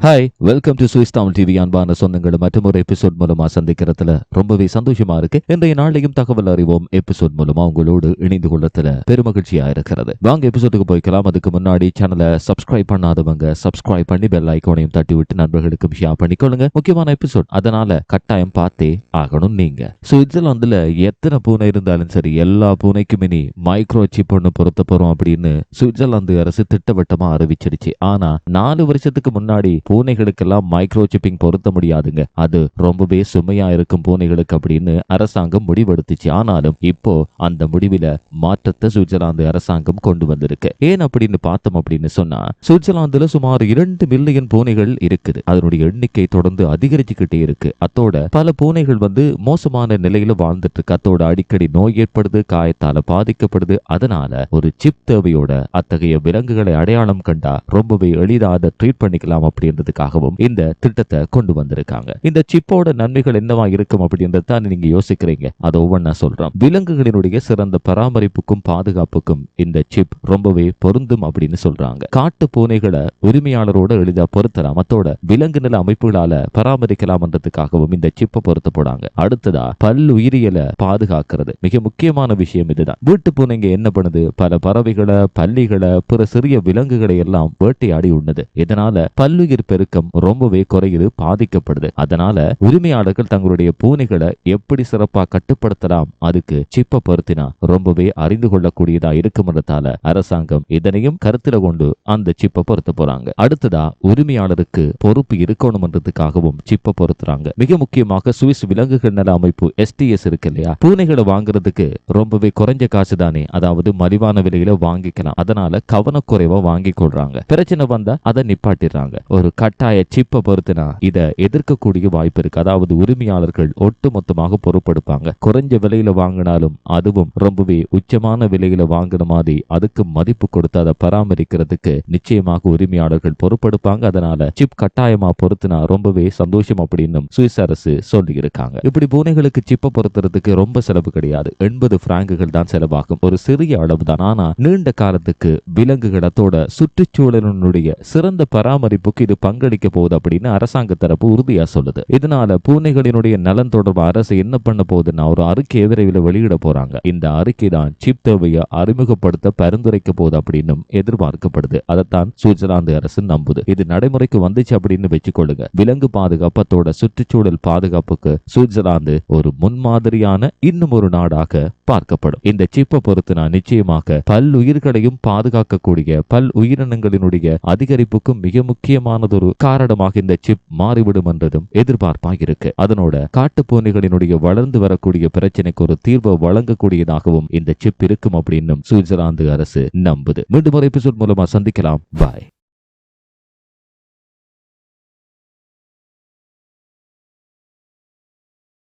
Hi welcome to Swiss Tamil TV அன்பான சொந்தங்களை. மற்றும் ஒரு எபிசோட் மூலமா சந்திக்கிறதுல ரொம்பவே சந்தோஷமா இருக்கு. இன்றைய நாளையும் தகவல் அறிவோம் எபிசோட் மூலமா உங்களோடு இணைந்து கொள்ளத்துல பெருமகிழ்ச்சியா இருக்கிறது. வாங்க எபிசோடுக்கு போய்க்கலாம். அதுக்கு முன்னாடி சேனலை சப்ஸ்கிரைப் பண்ணாதவங்க சப்ஸ்கிரைப் பண்ணி பெல் ஐக்கோனையும் தட்டி விட்டு நண்பர்களுக்கும் ஷேர் பண்ணிக்கொள்ளுங்க. முக்கியமான எபிசோட் அதனால கட்டாயம் பார்த்தே ஆகணும் நீங்க. சுவிட்சர்லாந்துல எத்தனை பூனை இருந்தாலும் சரி எல்லா பூனைக்கும் இனி மைக்ரோ சிப் ஒன்று பொருத்த போறோம் அப்படின்னு சுவிட்சர்லாந்து அரசு திட்டவட்டமா அறிவிச்சிருச்சு. ஆனா நாலு வருஷத்துக்கு முன்னாடி பூனைகளுக்கெல்லாம் மைக்ரோ சிப்பிங் பொருத்த முடியாதுங்க. அது ரொம்பவே சுமையா இருக்கும் பூனைகளுக்கு அப்படின்னு அரசாங்கம் முடிவெடுத்துச்சு. ஆனாலும் இப்போ அந்த முடிவில மாற்றத்தை சுவிட்சர்லாந்து அரசாங்கம் கொண்டு வந்திருக்கு. ஏன் அப்படின்னு பார்த்தோம் அப்படின்னு சொன்னா சுவிட்சர்லாந்துல சுமார் இரண்டு மில்லியன் பூனைகள் இருக்குது. அதனுடைய எண்ணிக்கை தொடர்ந்து அதிகரிச்சுக்கிட்டே இருக்கு. அத்தோட பல பூனைகள் வந்து மோசமான நிலையில வாழ்ந்துட்டு இருக்கு அத்தோட அடிக்கடி நோய் ஏற்படுது காயத்தால பாதிக்கப்படுது. அதனால ஒரு சிப் தேவையோட அத்தகைய விலங்குகளை அடையாளம் கண்டா ரொம்பவே எளிதா அதை ட்ரீட் பண்ணிக்கலாம் அப்படின்றதுக்காகவும் இந்த திட்டத்தை கொண்டு வந்திருக்காங்க. இந்த சிப்போட நன்மைகள் என்னவா இருக்கும் அப்படின்றது தான் நீங்க யோசிக்கிறீங்க. அதை ஒவ்வொன்றா சொல்றோம். விலங்குகளினுடைய சிறந்த பராமரிப்புக்கும் பாதுகாப்புக்கும் இந்த சிப் ரொம்பவே பொருந்தும் அப்படின்னு சொல்றாங்க. காட்டு பூனைகளை உரிமையாளரோட எளிதா பொருத்தலாம். அத்தோட விலங்கு நில அமைப்புகளால பராமரிக்கலாம்ன்றதுக்காகவும் இந்த சிப்பை பொருத்த போடாங்க அடுத்ததா பல் உயிரியலை பாதுகாக்கிறது. மிக முக்கியமான விஷயம் இதுதான். வீட்டு பூனைங்க என்ன பண்ணுது? பல பறவைகளை பள்ளிகளை பிற சிறிய விலங்குகளை எல்லாம் வேட்டையாடி உண்ணது. இதனால பல் பல்லுயிர் பெருக்கம் ரொம்பவே குறையுது பாதிக்கப்படுது. அதனால உரிமையாளர்கள் தங்களுடைய பூனைகளை எப்படி சிறப்பா கட்டுப்படுத்தலாம் அதுக்கு சிப்ப பொருத்தினா ரொம்பவே அறிந்து கொள்ளக்கூடியதா இருக்கும்ன்றதால அரசாங்கம் இதனையும் கருத்துல கொண்டு அந்த சிப்பை பொருத்த போறாங்க. அடுத்ததா உரிமையாளருக்கு பொறுப்பு இருக்கணும்ன்றதுக்காகவும் சிப்பை பொருத்துறாங்க. மிக முக்கியமாக சுவிஸ் விலங்குகள் நல அமைப்பு எஸ்டிஎஸ் இருக்கு இல்லையா? பூனைகளை வாங்குறதுக்கு ரொம்பவே குறைஞ்ச காசு தானே அதாவது மலிவான விலையில வாங்கிக்கலாம். அதனால கவனக்குறைவா வாங்கி கொள்றாங்க. பிரச்சனை வந்தா அதை நிப்பாட்டிடுறாங்க. ஒரு கட்டாய சிப்பை பொறுத்துனா இதை எதிர்க்கக்கூடிய வாய்ப்பு இருக்கு. அதாவது உரிமையாளர்கள் ஒட்டுமொத்தமாக பொறுப்படுப்பாங்க. குறைஞ்ச விலையில வாங்கினாலும் அதுவும் ரொம்பவே உச்சமான விலையில வாங்கின மாதிரி அதுக்கு மதிப்பு கொடுத்து அதை பராமரிக்கிறதுக்கு நிச்சயமாக உரிமையாளர்கள் பொறுப்படுப்பாங்க. அதனால சிப் கட்டாயமா பொருத்தினா ரொம்பவே சந்தோஷம் அப்படின்னு சுவிஸ் அரசு சொல்லி இருக்காங்க இப்படி பூனைகளுக்கு சிப்பை பொருத்துறதுக்கு ரொம்ப செலவு கிடையாது. எண்பது பிராங்குகள் தான் செலவாகும். ஒரு சிறிய அளவு தான் ஆனா நீண்ட காலத்துக்கு விலங்குகளத்தோட சுற்றுச்சூழலினுடைய சிறந்த பராமரிப்பு பராமரிப்புக்கு இது பங்களிக்க போகுது அப்படின்னு அரசாங்க தரப்பு உறுதியா சொல்லுது. இதனால பூனைகளினுடைய நலன் தொடர்பு அரசு என்ன பண்ண போகுதுன்னா ஒரு அறிக்கையை விரைவில் வெளியிட போறாங்க. இந்த அறிக்கை தான் சிப் தேவையை அறிமுகப்படுத்த பரிந்துரைக்க போகுது அப்படின்னும் எதிர்பார்க்கப்படுது. அதைத்தான் சுவிட்சர்லாந்து அரசு நம்புது. இது நடைமுறைக்கு வந்துச்சு அப்படின்னு வச்சுக்கொள்ளுங்க. விலங்கு பாதுகாப்பத்தோட சுற்றுச்சூழல் பாதுகாப்புக்கு சுவிட்சர்லாந்து ஒரு முன்மாதிரியான இன்னும் ஒரு நாடாக பார்க்கப்படும். இந்த சிப்பை பொறுத்து நான் நிச்சயமாக பல் உயிர்களையும் பாதுகாக்கக்கூடிய பல் உயிரினங்களினுடைய அதிகரிப்புக்கும் மிக முக்கியமானதொரு காரணமாக இந்த சிப் மாறிவிடும் என்றதும் எதிர்பார்ப்பாக இருக்கு அதனோட காட்டுப்பூனைகளினுடைய வளர்ந்து வரக்கூடிய பிரச்சனைக்கு ஒரு தீர்வை வழங்கக்கூடியதாகவும் இந்த சிப் இருக்கும் அப்படின்னும் சுவிட்சர்லாந்து அரசு நம்புது. மீண்டும் ஒரு எபிசோட் மூலமா சந்திக்கலாம். பாய்.